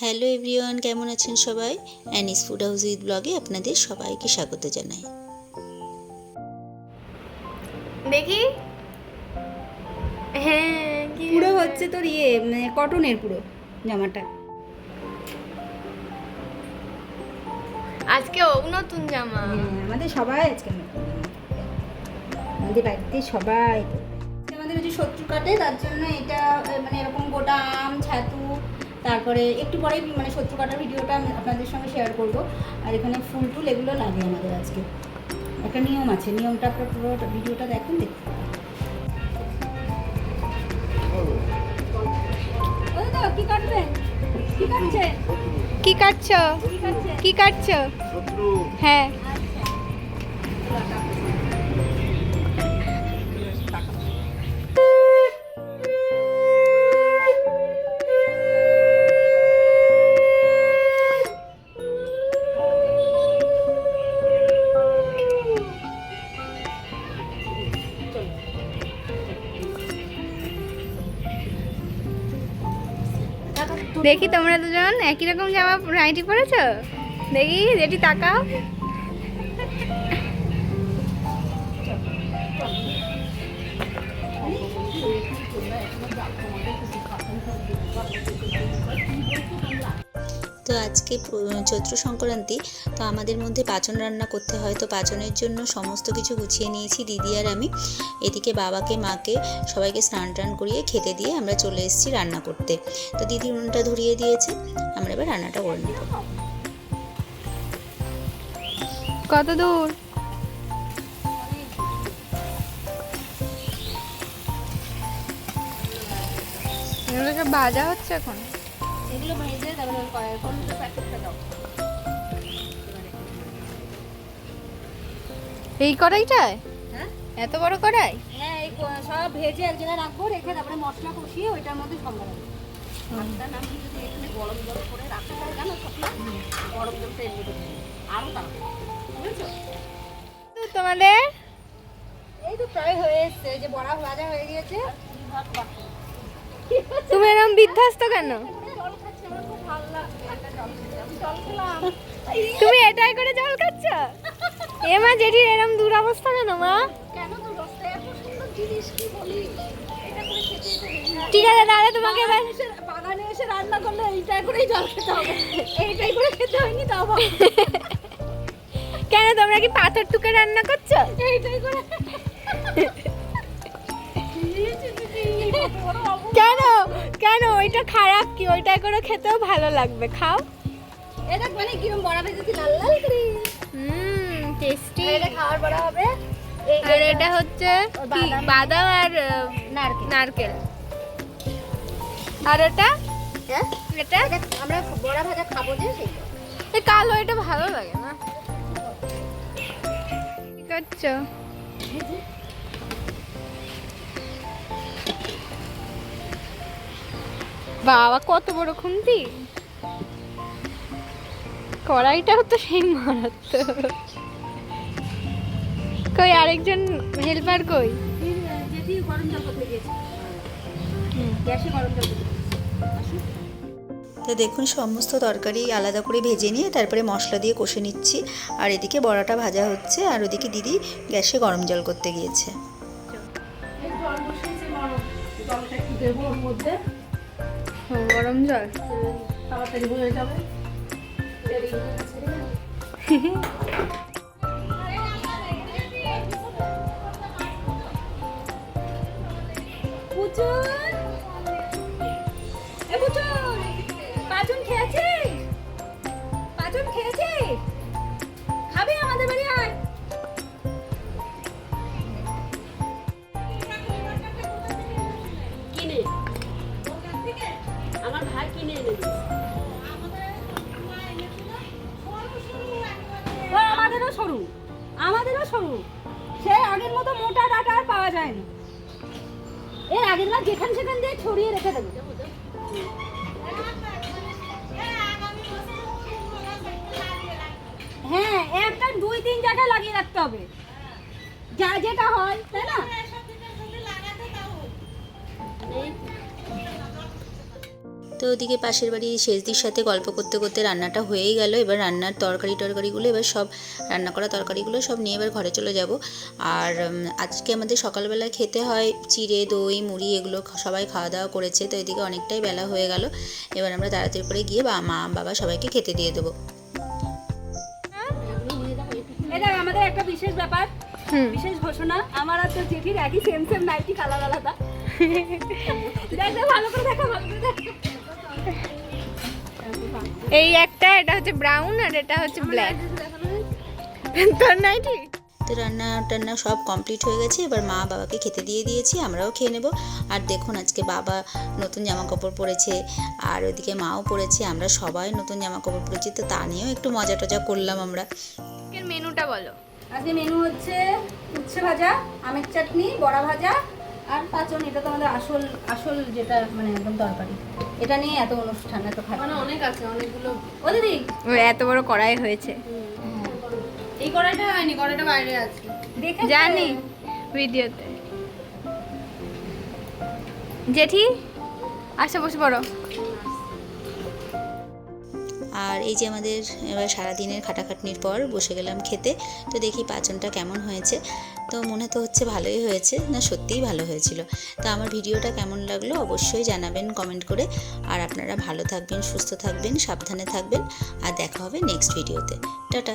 Hello everyone কেমন আছেন সবাই? অ্যানিস ফুড হাউস উইথ ব্লগে আপনাদের সবাইকে স্বাগত জানাই। দেখি। হ্যাঁ কি পুরো হচ্ছে তোর ইয়ে মানে কটনের পুরো জামাটা। আজকে ও নতুন জামা। হ্যাঁ, আমাদের সবাই আজকে আমাদের বাড়িতে সবাই। আমাদের ওই যে শত্রু কাটে তার জন্য এটা মানে এরকম গোটা আম ছাতু তারপরে একটু পরেই মানে শত্রু কাটার ভিডিওটা আমি আপনাদের সঙ্গে শেয়ার করব। আর এখানে ফুল টুল এগুলো লাগে আমাদের আজকে। একটা নিয়ম আছে নিয়মটা আপনার পুরো ভিডিওটা দেখুন দেখতে তো, কি কাটবেন কি কাটছো? কি কাটছেন কি কাটছো? হ্যাঁ। দেখি তোমরা দুজন একই রকম জামা নাইটি পরেছো? দেখি যেটি তাকাও। তো আজকে চৈত্র সংক্রান্তি, তো আমাদের মধ্যে পাচন রান্না করতে হয়। তো পাচনের জন্য সমস্ত কিছু গুছিয়ে নিয়েছি। দিদি আর আমি এদিকে বাবাকে, মাকে সবাইকে স্নান টান করিয়ে খেতে দিয়ে আমরা চলে এসেছি রান্না করতে। তো দিদি উনুনটা ধরিয়ে দিয়েছে। আমরা এবার রান্নাটা করে নেব। কত দূর? ভাজা হচ্ছে এখন? এগুলো ভেজে তারপরে কড়াইয়ের প্যাকেটটা দাও। এই কড়াইটায়? হ্যাঁ? এত বড় কড়াই? হ্যাঁ এই সব ভেজে এক জায়গায় রাখব রেখে তারপরে মশলা কষিয়ে ওইটার মধ্যে সম্ভার ভাতটা নামিয়ে যদি এখানে গরম জল করে রাখা যায় জানো গরম জলটা আরও তাড়াতাড়ি। বুঝেছ? তোমাদের? এই তো প্রায় হয়ে এসছে যে বড়া ভাজা হয়ে গিয়েছে। তুমি এরকম বিধ্বস্ত কেন জল খাচ্ছি আমার খুব ভালো লাগছে একটা জল খেতে আমি জল খেলাম তুমি এটাই করে জল খাচ্ছ? এ মা জেঠির এরম দুরবস্থা কেন মা। ঠিক আছে তাহলে তোমাকে বাগানে এসে- রান্না করলে এইটাই করেই জল খেতে হবে। এইটাই করে খেতে হয়নি তাও কেন তোমরা কি পাথর টুকে রান্না করছ? এইটাই করে কেন কেন ওইটা খারাপ কি? ওইটা করে খেতেও ভালো লাগবে খাও। এটা মানে কিরম বড়া ভেজেছি? লাল লাল করে। হুম টেস্টি এটা খাওয়ার বড়া হবে আর এটা। হচ্ছে বাদাম। আর নারকেল। নারকেল। আর এটা? হ্যাঁ? এটা? এটা আমরা বড়া ভাজা খাব যে এই কালো এটা ভালো লাগে না। কি করছ? বাবা কত বড় খুন্তি। কড়াইটাও তো সেই মারাত্মক। কই আরেকজন হেল্পার কই? যেটি গরম জল করতে গেছি গ্যাসে গরম জল করতে তো দেখুন সমস্ত তরকারি আলাদা করে ভেজে নিয়ে তারপরে মশলা দিয়ে কষে নিচ্ছি। আর এদিকে বড়াটা ভাজা হচ্ছে আর ওদিকে দিদি গ্যাসে গরম জল করতে গিয়েছে। ও, গরম জল। তাড়াতাড়ি হয়ে যাবে। দেরি হয়ে গেছে রে। পুচুন এ পুচুন পাচন খেয়েছিস সরু আমাদেরও সরু সে আগের মতো মোটা ডাটা আর পাওয়া যায় না। এর আগের বার যেখান সেখান দিয়ে ছড়িয়ে রেখে দেবো। হ্যাঁ একটা, দুই, তিন জায়গায় লাগিয়ে রাখতে হবে। যা যেটা হয়, তাই না? তো ওদিকে পাশের বাড়ি শেষদির সাথে গল্প করতে করতে রান্নাটা হয়েই গেল। এবার রান্নার তরকারি টরকারিগুলো এবার সব রান্না করা তরকারিগুলো সব নিয়ে এবার ঘরে চলে যাব। আর আজকে আমাদের সকালবেলা খেতে হয় চিড়ে দই মুড়ি এগুলো সবাই খাওয়া দাওয়া করেছে। তো এদিকে অনেকটাই বেলা হয়ে গেল। এবার আমরা তাড়াতাড়ি করে গিয়ে বা মা বাবা সবাইকে খেতে দিয়ে দেবো। আমাদের একটা বিশেষ ব্যাপার বিশেষ ঘোষণা। আমার আর তোর জেঠির একই সেম সেম নাইটি কালার আলাদা। ভালো করে দেখা ভালো করে দেখা। এই একটা এটা হচ্ছে ব্রাউন আর এটা হচ্ছে ব্ল্যাক তোর নাইটি তো রান্না টান্না সব কমপ্লিট হয়ে গেছে এবার মা বাবাকে খেতে দিয়ে দিয়েছি আমরাও খেয়ে নেব। আর দেখুন আজকে বাবা নতুন জামা কাপড় পরেছে আর ওইদিকে মাও পরেছে আমরা সবাই নতুন জামা কাপড় পরেছি তো তা নিয়েও একটু মজা টজা করলাম আমরা। মেনুটা বলো। আজকে মেনু হচ্ছে উচ্ছে ভাজা আমের চাটনি বড়া ভাজা আর পাচন এটা তো আমাদের আসল আসল যেটা মানে একদম দরকারি এটা নিয়ে এত অনুষ্ঠান এত খাবার মানে অনেক আছে অনেকগুলো। ও দিদি! ও এত বড় কড়াই হয়েছে। এই কড়াইটা হয়নি কড়াইটা বাইরে আছে। দেখে জানি ভিডিওতে। জেঠি আসো বসে পড়ো। আর এই যে আমাদের এবার সারাদিনের খাটাখাটনির পর বসে গেলাম খেতে, তো দেখি পাচনটা কেমন হয়েছে। তো মনে তো হচ্ছে ভালোই হয়েছে, না সত্যিই ভালো হয়েছিল। তো আমার ভিডিওটা কেমন লাগল অবশ্যই জানাবেন কমেন্ট করে। আর আপনারা ভালো থাকবেন, সুস্থ থাকবেন, সাবধানে থাকবেন। আর দেখা হবে নেক্সট ভিডিওতে। টাটা।